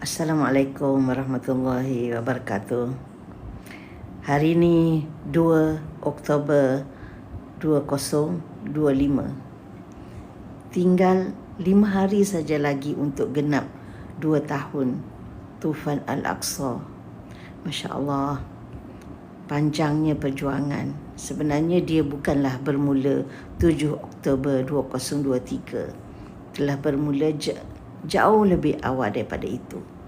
Assalamualaikum warahmatullahi wabarakatuh. Hari ini 2 Oktober 2025. Tinggal 5 hari saja lagi untuk genap 2 tahun Tufan Al-Aqsa. Masya-Allah. Panjangnya perjuangan. Sebenarnya dia bukanlah bermula 7 Oktober 2023. Telah bermula jauh lebih awal daripada itu.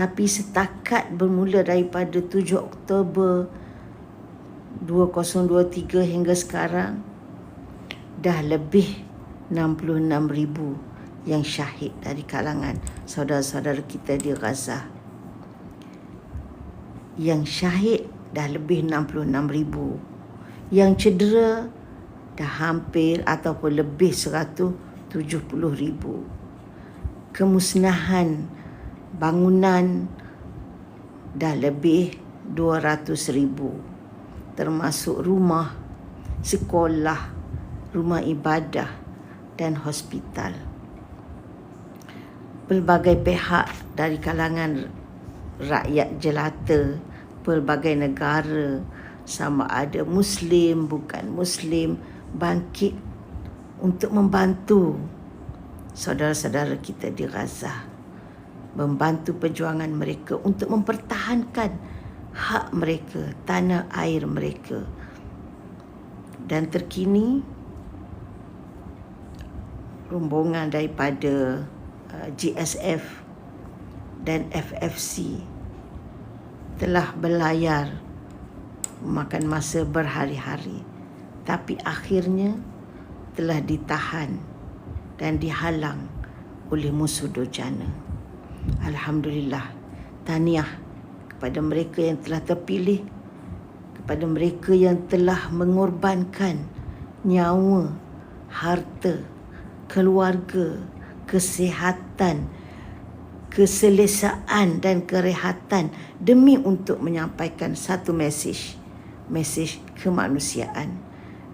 Tapi setakat bermula daripada 7 Oktober 2023 hingga sekarang dah lebih 66 ribu yang syahid dari kalangan saudara-saudara kita di Gaza. Yang syahid dah lebih 66 ribu. Yang cedera dah hampir ataupun lebih 170 ribu kemusnahan bangunan dah lebih 200 ribu termasuk rumah, sekolah, rumah ibadah dan hospital. Pelbagai pihak dari kalangan rakyat jelata, pelbagai negara sama ada muslim bukan muslim bangkit untuk membantu saudara-saudara kita di Gaza membantu perjuangan mereka untuk mempertahankan hak mereka, tanah air mereka. Dan terkini rombongan daripada uh, GSF dan FFC telah berlayar makan masa berhari-hari tapi akhirnya telah ditahan dan dihalang oleh musuh durjana. Alhamdulillah, tahniah kepada mereka yang telah terpilih, kepada mereka yang telah mengorbankan nyawa, harta, keluarga, kesihatan, keselesaan dan kerehatan demi untuk menyampaikan satu mesej, mesej kemanusiaan.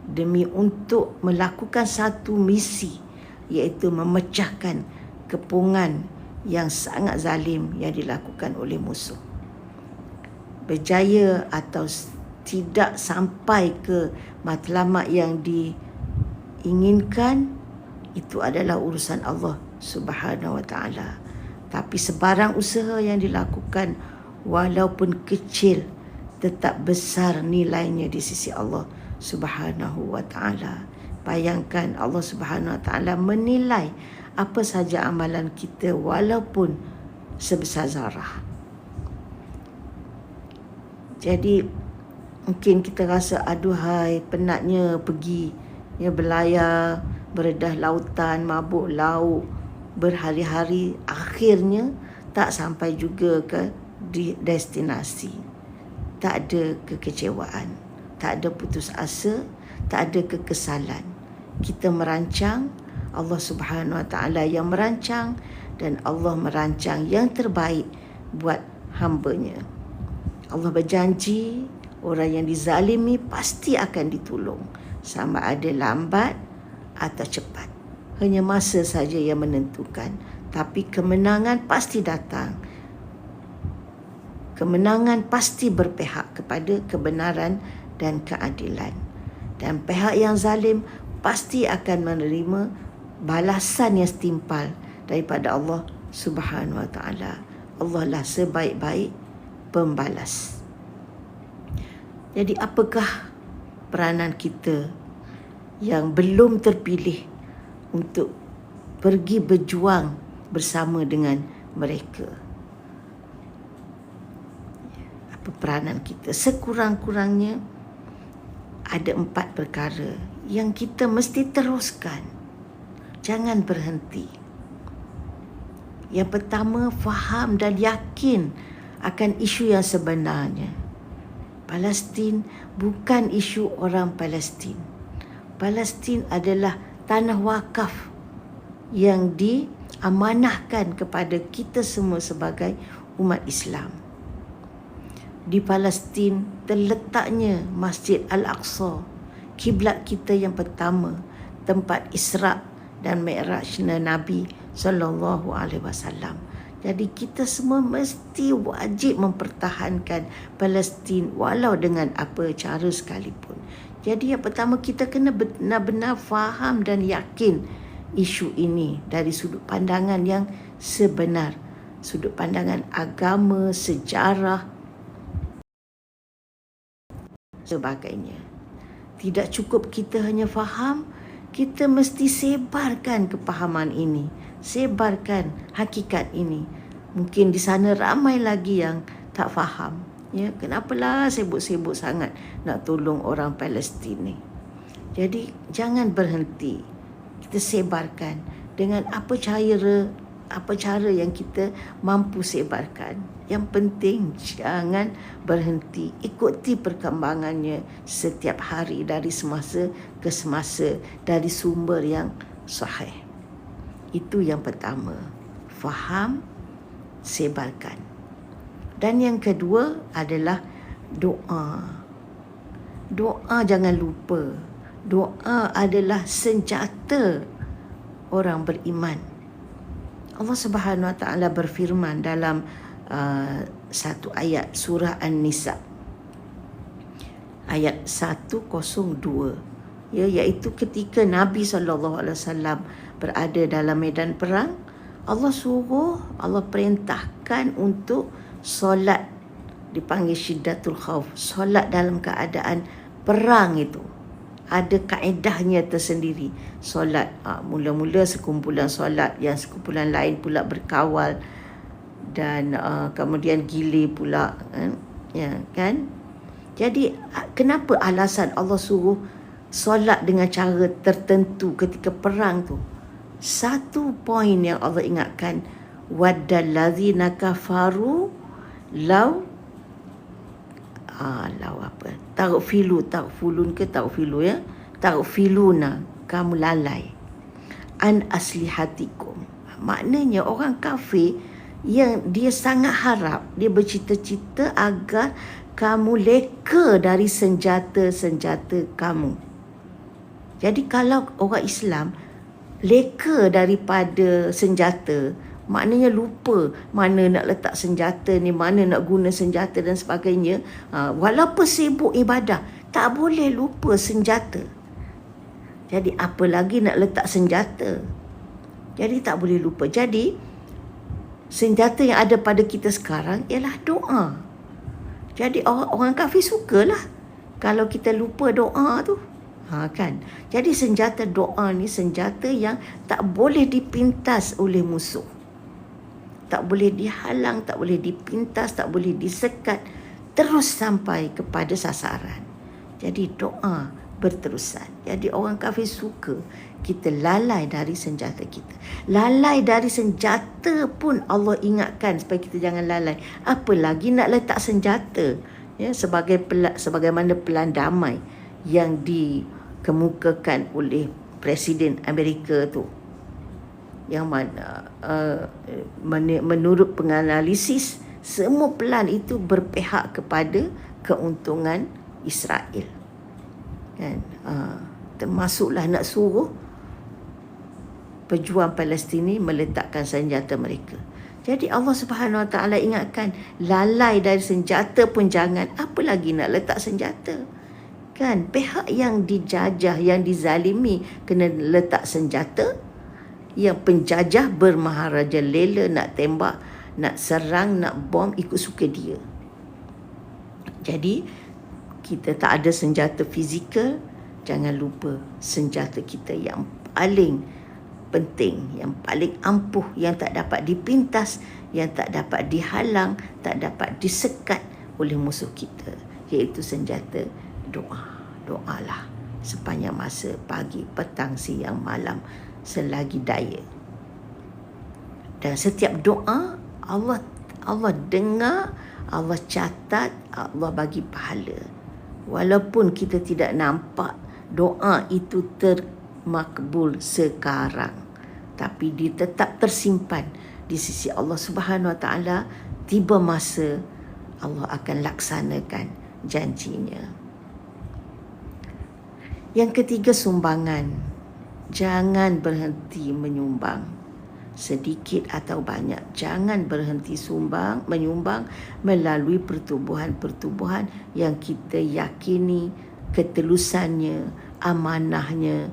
Demi untuk melakukan satu misi iaitu memecahkan kepungan yang sangat zalim yang dilakukan oleh musuh. Berjaya atau tidak sampai ke matlamat yang diinginkan itu adalah urusan Allah Subhanahu wa taala. Tapi sebarang usaha yang dilakukan walaupun kecil tetap besar nilainya di sisi Allah Subhanahu wa taala. Bayangkan Allah Subhanahu Wa Taala menilai apa saja amalan kita walaupun sebesar zarah. Jadi mungkin kita rasa aduhai penatnya pergi ya berlayar beredah lautan mabuk laut berhari-hari akhirnya tak sampai juga ke di destinasi. Tak ada kekecewaan, tak ada putus asa, tak ada kekesalan kita merancang Allah Subhanahu Wa Taala yang merancang dan Allah merancang yang terbaik buat hamba-Nya. Allah berjanji orang yang dizalimi pasti akan ditolong sama ada lambat atau cepat. Hanya masa saja yang menentukan tapi kemenangan pasti datang. Kemenangan pasti berpihak kepada kebenaran dan keadilan. Dan pihak yang zalim pasti akan menerima balasan yang setimpal daripada Allah Subhanahu Wa Taala. Allah lah sebaik-baik pembalas. Jadi apakah peranan kita yang belum terpilih untuk pergi berjuang bersama dengan mereka? Apa peranan kita? Sekurang-kurangnya ada empat perkara yang kita mesti teruskan. Jangan berhenti. Yang pertama, faham dan yakin akan isu yang sebenarnya. Palestin bukan isu orang Palestin. Palestin adalah tanah wakaf yang diamanahkan kepada kita semua sebagai umat Islam. Di Palestin terletaknya Masjid Al-Aqsa kiblat kita yang pertama tempat Isra dan Mi'raj Nabi sallallahu alaihi wasallam Jadi kita semua mesti wajib mempertahankan Palestin walau dengan apa cara sekalipun. Jadi yang pertama kita kena benar-benar faham dan yakin isu ini dari sudut pandangan yang sebenar. Sudut pandangan agama, sejarah, sebagainya. Tidak cukup kita hanya faham, kita mesti sebarkan kepahaman ini. Sebarkan hakikat ini. Mungkin di sana ramai lagi yang tak faham. Ya, kenapalah sibuk-sibuk sangat nak tolong orang Palestin ni. Jadi jangan berhenti. Kita sebarkan dengan apa cara apa cara yang kita mampu sebarkan. Yang penting jangan berhenti. Ikuti perkembangannya setiap hari dari semasa ke semasa dari sumber yang sahih. Itu yang pertama. Faham, sebarkan. Dan yang kedua adalah doa. Doa jangan lupa. Doa adalah senjata orang beriman. Allah Subhanahu Wa Taala berfirman dalam uh, satu ayat surah An-Nisa. Ayat 102 ya iaitu ketika Nabi sallallahu alaihi wasallam berada dalam medan perang Allah suruh Allah perintahkan untuk solat. Dipanggil syiddatul khauf solat dalam keadaan perang itu ada kaedahnya tersendiri. Solat ha, mula-mula sekumpulan solat yang sekumpulan lain pula berkawal dan uh, kemudian gile pula kan? Ya kan? Jadi kenapa alasan Allah suruh solat dengan cara tertentu ketika perang tu? Satu poin yang Allah ingatkan waddal ladzina kafaru law ah law apa taghfilu taghfulun ke taghfilu ya? Taghfiluna kamu lalai. An aslihatikum. Maknanya orang kafir yang dia sangat harap dia bercita-cita agar kamu leka dari senjata-senjata kamu. Jadi kalau orang Islam leka daripada senjata maknanya lupa mana nak letak senjata ni mana nak guna senjata dan sebagainya. Ha, walaupun sibuk ibadah tak boleh lupa senjata. Jadi apa lagi nak letak senjata? Jadi tak boleh lupa. Jadi senjata yang ada pada kita sekarang ialah doa. Jadi orang orang kafir sukalah kalau kita lupa doa tu. Ha kan. Jadi senjata doa ni senjata yang tak boleh dipintas oleh musuh tak boleh dihalang, tak boleh dipintas, tak boleh disekat terus sampai kepada sasaran. Jadi doa berterusan. Jadi orang kafir suka kita lalai dari senjata kita. Lalai dari senjata pun Allah ingatkan supaya kita jangan lalai. Apa lagi nak letak senjata? Ya, sebagai sebagaimana pelan damai yang dikemukakan oleh Presiden Amerika tu yang mana uh, menurut penganalisis semua pelan itu berpihak kepada keuntungan Israel. Kan? Uh, termasuklah nak suruh pejuang Palestin meletakkan senjata mereka. Jadi Allah Subhanahu Wa Taala ingatkan lalai dari senjata pun jangan. Apa lagi nak letak senjata? Kan? Pihak yang dijajah yang dizalimi kena letak senjata yang penjajah bermaharaja lela nak tembak, nak serang, nak bom ikut suka dia. Jadi kita tak ada senjata fizikal, jangan lupa senjata kita yang paling penting, yang paling ampuh, yang tak dapat dipintas, yang tak dapat dihalang, tak dapat disekat oleh musuh kita, iaitu senjata doa. Doalah sepanjang masa pagi, petang, siang, malam selagi daya. Dan setiap doa Allah Allah dengar, Allah catat, Allah bagi pahala. Walaupun kita tidak nampak doa itu termakbul sekarang, tapi dia tetap tersimpan di sisi Allah Subhanahu Wa Taala. Tiba masa Allah akan laksanakan janjinya. Yang ketiga sumbangan jangan berhenti menyumbang. sedikit atau banyak. Jangan berhenti sumbang menyumbang melalui pertubuhan-pertubuhan yang kita yakini ketelusannya amanahnya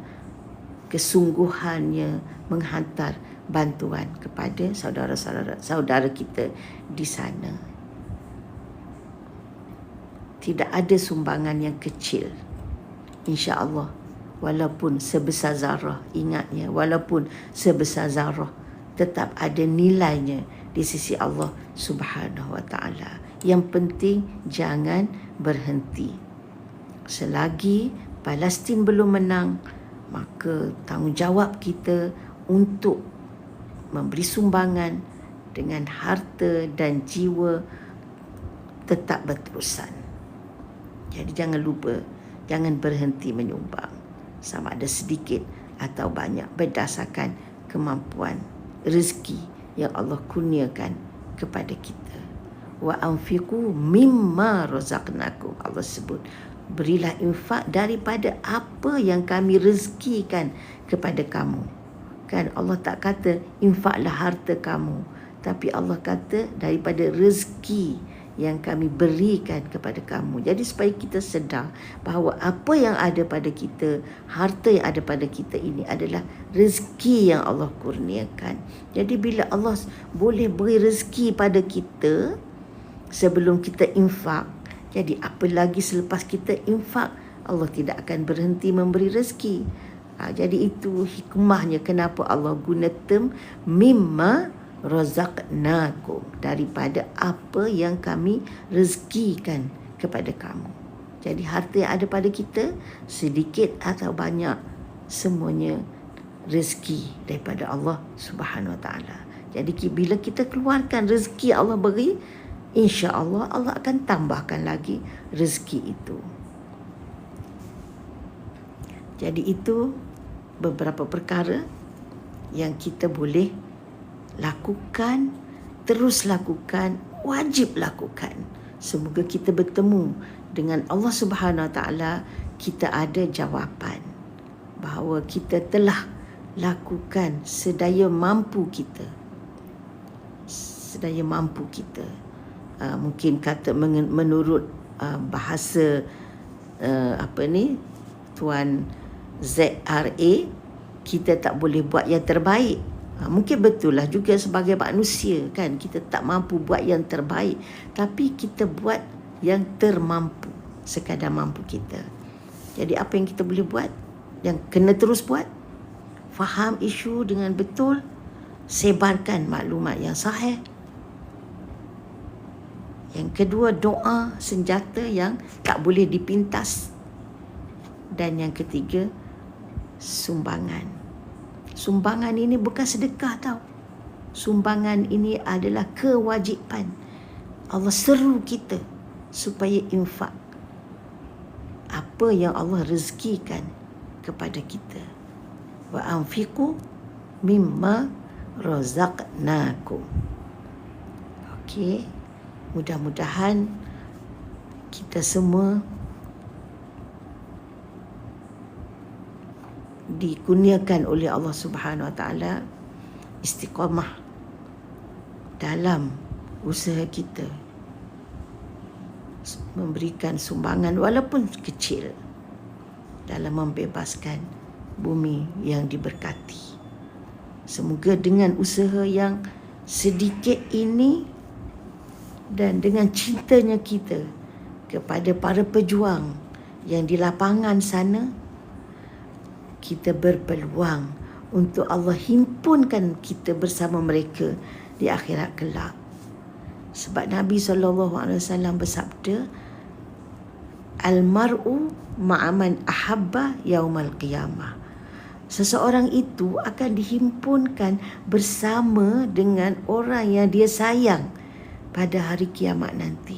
kesungguhannya menghantar bantuan kepada saudara-saudara saudara kita di sana. Tidak ada sumbangan yang kecil. insya-Allah walaupun sebesar zarah ingatnya walaupun sebesar zarah tetap ada nilainya di sisi Allah Subhanahu wa taala. Yang penting jangan berhenti. Selagi Palestin belum menang, maka tanggungjawab kita untuk memberi sumbangan dengan harta dan jiwa tetap berterusan. Jadi jangan lupa, jangan berhenti menyumbang sama ada sedikit atau banyak berdasarkan kemampuan rezeki yang Allah kurniakan kepada kita. Wa anfiqu mimma razaqnakum. Allah sebut, berilah infak daripada apa yang kami rezekikan kepada kamu. Kan Allah tak kata infaklah harta kamu, tapi Allah kata daripada rezeki yang kami berikan kepada kamu. Jadi supaya kita sedar bahawa apa yang ada pada kita, harta yang ada pada kita ini adalah rezeki yang Allah kurniakan. Jadi bila Allah boleh beri rezeki pada kita sebelum kita infak, jadi apa lagi selepas kita infak, Allah tidak akan berhenti memberi rezeki. Ha, jadi itu hikmahnya kenapa Allah guna term mimma razaqnakum daripada apa yang kami rezekikan kepada kamu. Jadi harta yang ada pada kita sedikit atau banyak semuanya rezeki daripada Allah Subhanahu Wa Taala. Jadi bila kita keluarkan rezeki Allah beri, insya-Allah Allah akan tambahkan lagi rezeki itu. Jadi itu beberapa perkara yang kita boleh lakukan, terus lakukan, wajib lakukan. Semoga kita bertemu dengan Allah Subhanahu Wa Taala kita ada jawapan bahawa kita telah lakukan sedaya mampu kita. Sedaya mampu kita. Uh, mungkin kata menurut uh, bahasa uh, apa ni tuan ZRA kita tak boleh buat yang terbaik Ha, mungkin betul lah juga sebagai manusia kan kita tak mampu buat yang terbaik tapi kita buat yang termampu sekadar mampu kita. Jadi apa yang kita boleh buat? Yang kena terus buat? Faham isu dengan betul, sebarkan maklumat yang sahih. Yang kedua doa senjata yang tak boleh dipintas. Dan yang ketiga sumbangan sumbangan ini bukan sedekah tau. Sumbangan ini adalah kewajipan. Allah seru kita supaya infak apa yang Allah rezekikan kepada kita. Wa anfiqu mimma razaqnakum. Okey. Mudah-mudahan kita semua dikurniakan oleh Allah Subhanahu Wa Taala istiqamah dalam usaha kita memberikan sumbangan walaupun kecil dalam membebaskan bumi yang diberkati. Semoga dengan usaha yang sedikit ini dan dengan cintanya kita kepada para pejuang yang di lapangan sana kita berpeluang untuk Allah himpunkan kita bersama mereka di akhirat kelak. Sebab Nabi SAW bersabda, Al-mar'u ma'aman ahabba yaumal qiyamah. Seseorang itu akan dihimpunkan bersama dengan orang yang dia sayang pada hari kiamat nanti.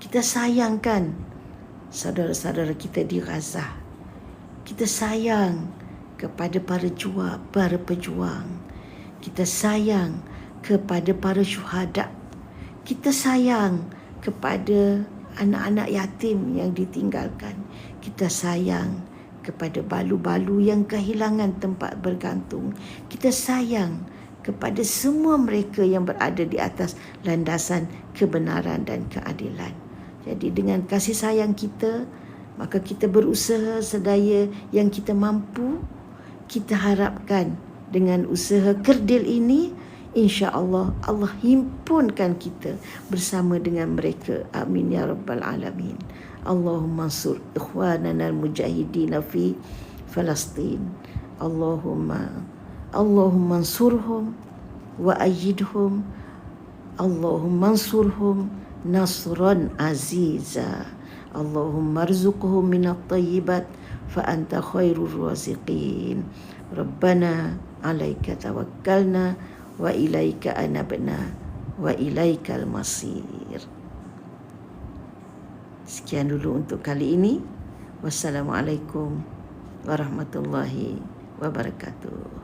Kita sayangkan saudara-saudara kita di Gaza kita sayang kepada para juang, para pejuang. Kita sayang kepada para syuhada. Kita sayang kepada anak-anak yatim yang ditinggalkan. Kita sayang kepada balu-balu yang kehilangan tempat bergantung. Kita sayang kepada semua mereka yang berada di atas landasan kebenaran dan keadilan. Jadi dengan kasih sayang kita, maka kita berusaha sedaya yang kita mampu. Kita harapkan dengan usaha kerdil ini, insya Allah himpunkan kita bersama dengan mereka. Amin ya rabbal alamin. Allahumma sur ikhwanana al-mujahidin fi Palestin. Allahumma Allahumma ansurhum wa ayyidhum Allahumma ansurhum nasran aziza At-tayyibat fa anta khairur raziqin. Rabbana alaika tawakkalna wa ilaika anabna wa ilaikal masir. Sekian dulu untuk kali ini. Wassalamualaikum warahmatullahi wabarakatuh